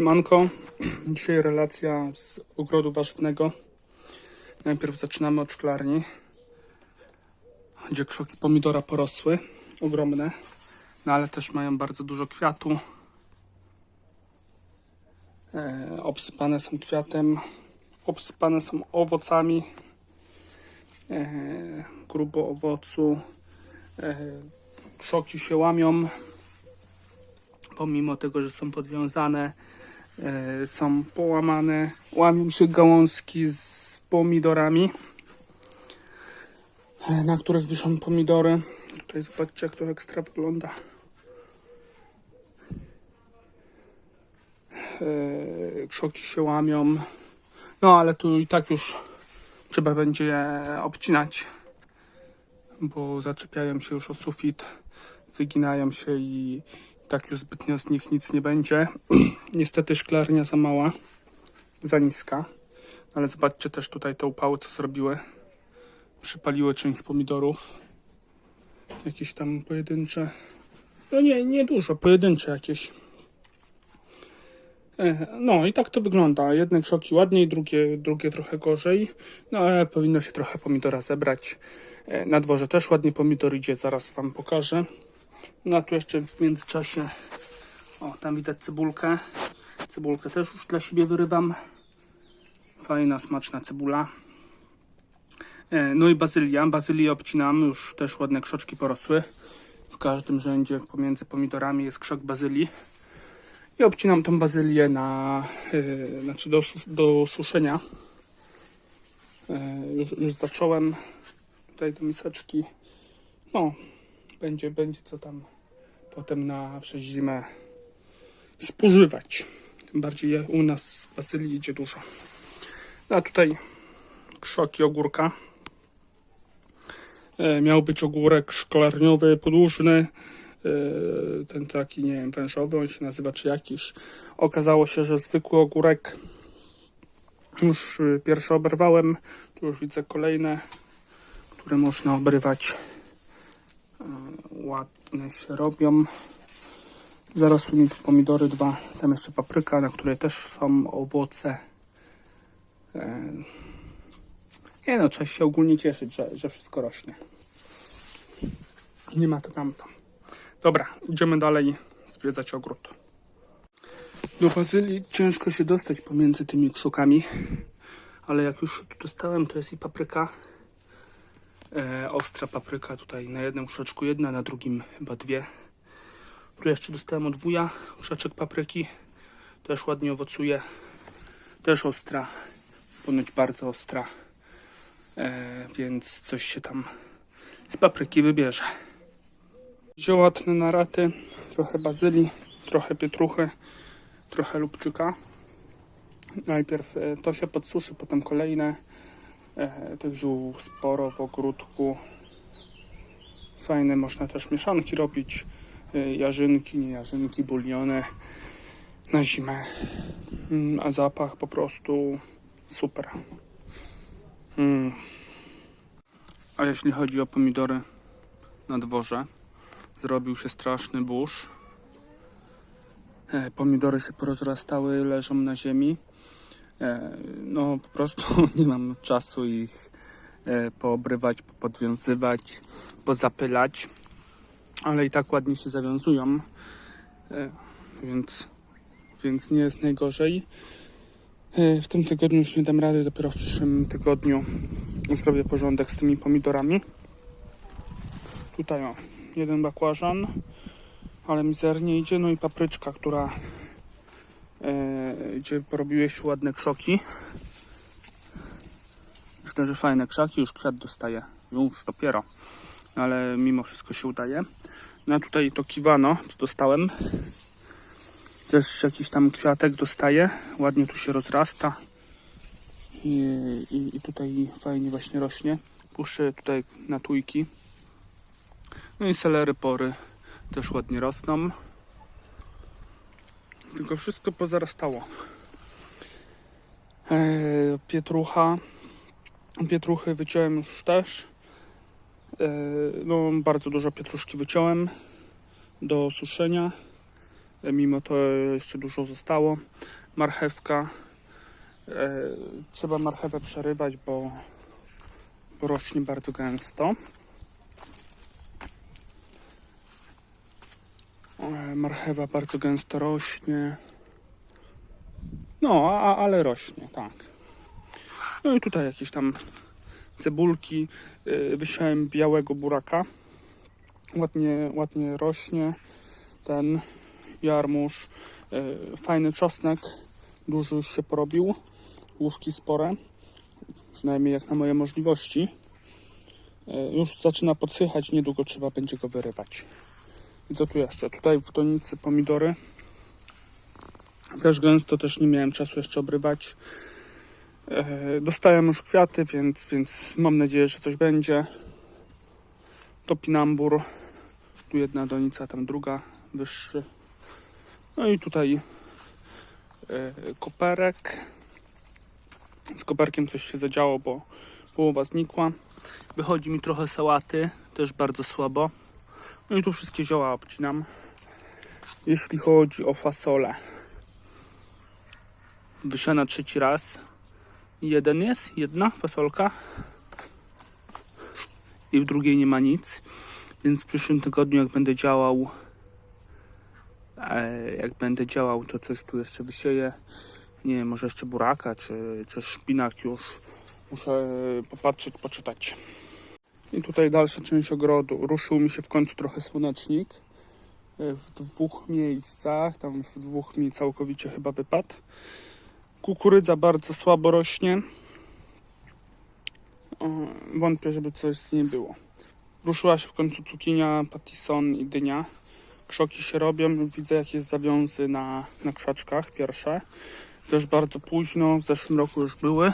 Siemanko, dzisiaj relacja z ogrodu warzywnego. Najpierw zaczynamy od szklarni, gdzie krzoki pomidora porosły, ogromne, no ale też mają bardzo dużo kwiatu. E, obsypane są kwiatem, obsypane są owocami, e, grubo owocu. E, się łamią, pomimo tego, że są podwiązane, e, są połamane, łamią się gałązki z pomidorami, e, na których wiszą pomidory. Tutaj zobaczcie, jak to ekstra wygląda. E, Krzoki się łamią, no ale tu i tak już trzeba będzie je obcinać, bo zaczepiają się już o sufit, wyginają się i tak już zbytnio z nich nic nie będzie. Niestety szklarnia za mała, za niska. Ale zobaczcie też tutaj te upały, co zrobiły. Przypaliły część pomidorów. Jakieś tam pojedyncze. No nie, nie dużo, pojedyncze jakieś. E, No i tak to wygląda. Jedne krzoki ładniej, drugie, drugie trochę gorzej. No ale powinno się trochę pomidora zebrać. E, Na dworze też ładnie pomidor idzie, zaraz wam pokażę. No tu jeszcze w międzyczasie, o tam widać cebulkę. Cebulkę też już dla siebie wyrywam. Fajna, smaczna cebula. E, No i bazylia. Bazylię obcinam, już też ładne krzoczki porosły. W każdym rzędzie pomiędzy pomidorami jest krzok bazylii. I obcinam tą bazylię na, e, znaczy do, do suszenia. E, już, już zacząłem tutaj do miseczki. No, będzie, będzie co tam potem na przez zimę spożywać. Tym bardziej u nas z basylii idzie dużo. No, A tutaj krzoki ogórka. E, miał być ogórek szklarniowy, podłużny. E, ten taki, nie wiem, wężowy, on się nazywa czy jakiś. Okazało się, że zwykły ogórek. Już e, pierwszy oberwałem. Tu już widzę kolejne, które można obrywać ładne się robią. Zarosły mi pomidory dwa, tam jeszcze papryka, na której też są owoce. Nie no, trzeba się ogólnie cieszyć, że, że wszystko rośnie. Nie ma to tamto. Dobra, idziemy dalej zwiedzać ogród. Do bazylii ciężko się dostać pomiędzy tymi krzukami, ale jak już dostałem, to jest i papryka, e, ostra papryka tutaj na jednym krzaczku jedna, na drugim chyba dwie. Tu jeszcze dostałem od wuja krzaczek papryki, też ładnie owocuje, też ostra, ponoć bardzo ostra, e, więc coś się tam z papryki wybierze. Zioła tnę na raty, trochę bazylii, trochę pietruchy, trochę lubczyka. Najpierw e, to się podsuszy, potem kolejne. Tych ziół sporo w ogródku. Fajne, można też mieszanki robić. E, jarzynki, nie jarzynki, buliony na zimę. Mm, a zapach po prostu super. Mm. A jeśli chodzi o pomidory na dworze, zrobił się straszny burz. E, Pomidory się porozrastały, leżą na ziemi. E, No po prostu nie mam czasu ich e, poobrywać, podwiązywać, pozapylać, ale i tak ładnie się zawiązują, E, więc, więc nie jest najgorzej. W tym tygodniu już nie dam rady, dopiero w przyszłym tygodniu zrobię porządek z tymi pomidorami. Tutaj o, jeden bakłażan, ale mizernie idzie, no i papryczka, która gdzie porobiły się ładne krzoki. Myślę, że fajne krzaki, już kwiat dostaje, już dopiero, ale mimo wszystko się udaje. No a tutaj to kiwano, co dostałem. Też jakiś tam kwiatek dostaje, ładnie tu się rozrasta i, i, i tutaj fajnie właśnie rośnie. Puszczę tutaj na tujki. No i selery pory też ładnie rosną. Tylko wszystko pozarastało. Eee, pietrucha. Pietruchy wyciąłem już też. Eee, no, bardzo dużo pietruszki wyciąłem do suszenia. e, mimo to jeszcze dużo zostało. Marchewka. E, trzeba marchewę przerywać, bo rośnie bardzo gęsto. Marchewa bardzo gęsto rośnie. No, a, ale rośnie, tak. No i tutaj jakieś tam cebulki. Yy, Wysiałem białego buraka. Ładnie, ładnie rośnie ten jarmuż. Yy, Fajny czosnek. Duży już się porobił. Łówki spore. Przynajmniej jak na moje możliwości. Już zaczyna podsychać. Niedługo trzeba będzie go wyrywać. I co tu jeszcze? Tutaj w donicy pomidory. Też gęsto, też nie miałem czasu jeszcze obrywać. E, Dostałem już kwiaty, więc, więc mam nadzieję, że coś będzie. Topinambur. Tu jedna donica, tam druga, wyższy. No i tutaj e, koperek. Z koperkiem coś się zadziało, bo połowa znikła. Wychodzi mi trochę sałaty, też bardzo słabo. No i tu wszystkie zioła obcinam. Jeśli chodzi o fasolę. Wysiana trzeci raz. Jeden jest, jedna fasolka. I w drugiej nie ma nic. Więc w przyszłym tygodniu, jak będę działał, e, jak będę działał, to coś tu jeszcze wysieję. Nie wiem, może jeszcze buraka, czy, czy szpinak już. Muszę popatrzeć, poczytać. I tutaj dalsza część ogrodu. Ruszył mi się w końcu trochę słonecznik. E, W dwóch miejscach, tam w dwóch mi całkowicie chyba wypadł. Kukurydza bardzo słabo rośnie. Wątpię, żeby coś z niej było. Ruszyła się w końcu cukinia, patison i dynia. Krzoki się robią. Widzę jakieś zawiązy na, na krzaczkach pierwsze. Też bardzo późno. W zeszłym roku już były.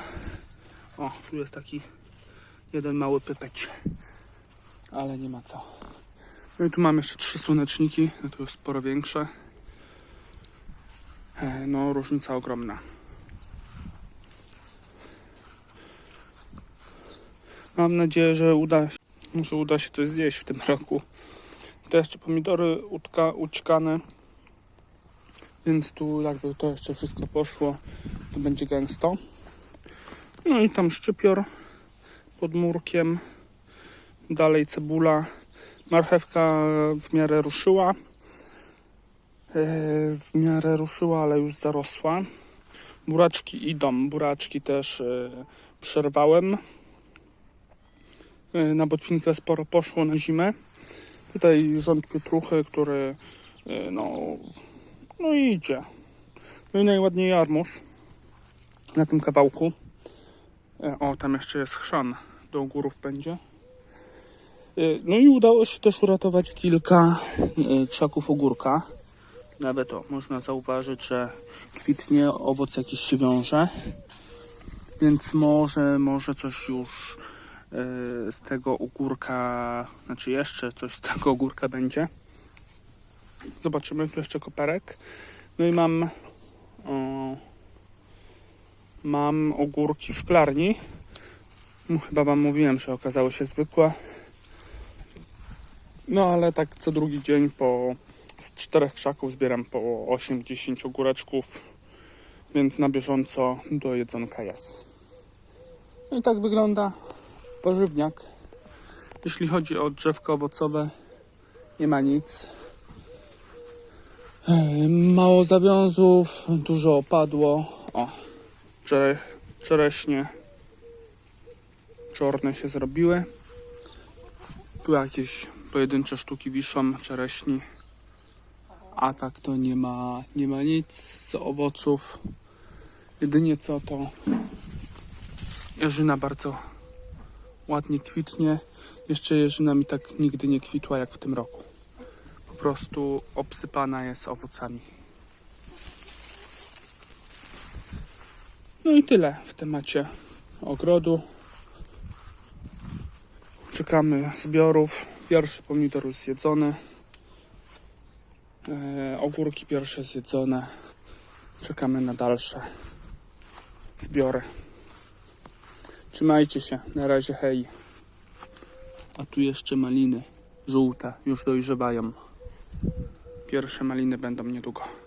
O, tu jest taki jeden mały pypeć. Ale nie ma co. No i tu mam jeszcze trzy słoneczniki. No to jest sporo większe. E, No, różnica ogromna. Mam nadzieję, że uda, się- że uda się coś zjeść w tym roku. To jeszcze pomidory utka. Więc tu jakby to jeszcze wszystko poszło, to będzie gęsto. No i tam szczypior pod murkiem. Dalej cebula. Marchewka w miarę ruszyła. E, W miarę ruszyła, ale już zarosła. Buraczki idą. Buraczki też e, przerwałem. E, Na botwinkę sporo poszło na zimę. Tutaj rząd pietruchy, który no, no idzie. No i najładniej jarmuż na tym kawałku. E, O, tam jeszcze jest chrzan. Do ogórów będzie. E, No i udało się też uratować kilka e, krzaków ogórka. Nawet to można zauważyć, że kwitnie owoc jakiś się wiąże. Więc może, może coś już e, z tego ogórka, znaczy jeszcze coś z tego ogórka będzie. Zobaczymy, tu jeszcze koperek. No i mam mam ogórki w szklarni. No, chyba wam mówiłem, że okazały się zwykłe. No ale tak co drugi dzień po z czterech krzaków zbieram po 8-10 ogóreczków, więc na bieżąco do jedzonka jest. No i tak wygląda warzywniak. Jeśli chodzi o drzewka owocowe, nie ma nic. Mało zawiązów, dużo opadło. O, czere, czereśnie czarne się zrobiły. Tu jakieś pojedyncze sztuki wiszą, czereśni. A tak to nie ma, nie ma nic z owoców. Jedynie co to jeżyna bardzo ładnie kwitnie. Jeszcze jeżyna mi tak nigdy nie kwitła jak w tym roku. Po prostu obsypana jest owocami. No i tyle w temacie ogrodu. Czekamy zbiorów. Pierwszy pomidor już zjedzony. E, ogórki pierwsze zjedzone. Czekamy na dalsze zbiory. Trzymajcie się. Na razie hej. A tu jeszcze maliny żółte już dojrzewają. Pierwsze maliny będą niedługo.